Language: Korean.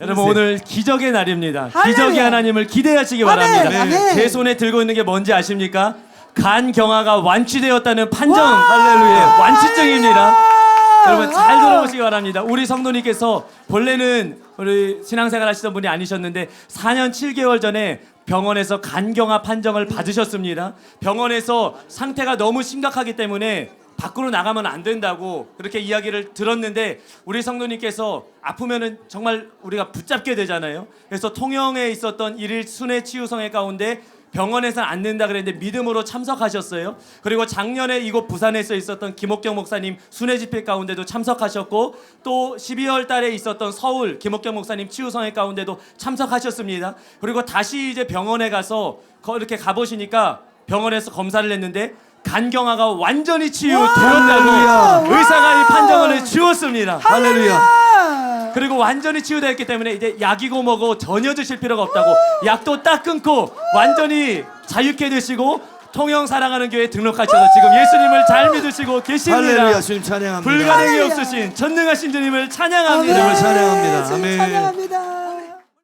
여러분 오늘 기적의 날입니다. 할렐루야. 기적의 하나님을 기대하시기 아멘, 바랍니다. 아멘. 제 손에 들고 있는 게 뭔지 아십니까? 간 경화가 완치되었다는 판정 할렐루야 완치증입니다. 여러분 잘 들어보시기 바랍니다. 우리 성도님께서 본래는 우리 신앙생활 하시던 분이 아니셨는데 4년 7개월 전에 병원에서 간경화 판정을 받으셨습니다. 병원에서 상태가 너무 심각하기 때문에 밖으로 나가면 안 된다고 그렇게 이야기를 들었는데 우리 성도님께서 아프면은 정말 우리가 붙잡게 되잖아요. 그래서 통영에 있었던 일일 순회 치유성회 가운데 병원에서는 안 된다 그랬는데 믿음으로 참석하셨어요. 그리고 작년에 이곳 부산에서 있었던 김옥경 목사님 순회 집회 가운데도 참석하셨고 또 12월 달에 있었던 서울 김옥경 목사님 치유성회 가운데도 참석하셨습니다. 그리고 다시 이제 병원에 가서 거- 이렇게 가보시니까 병원에서 검사를 했는데 간경화가 완전히 치유되었다고 할렐루야. 의사가 이 판정을 해주었습니다. 할렐루야. 그리고 완전히 치유되었기 때문에 이제 약이고 뭐고 전혀 드실 필요가 없다고 약도 딱 끊고 완전히 자유케 되시고 통영 사랑하는 교회 등록하셔서 지금 예수님을 잘 믿으시고 계십니다. 할렐루야. 주님 찬양합니다. 불가능이. 없으신 전능하신 주님을 찬양합니다. 주님을 찬양합니다. 아멘. 찬양합니다.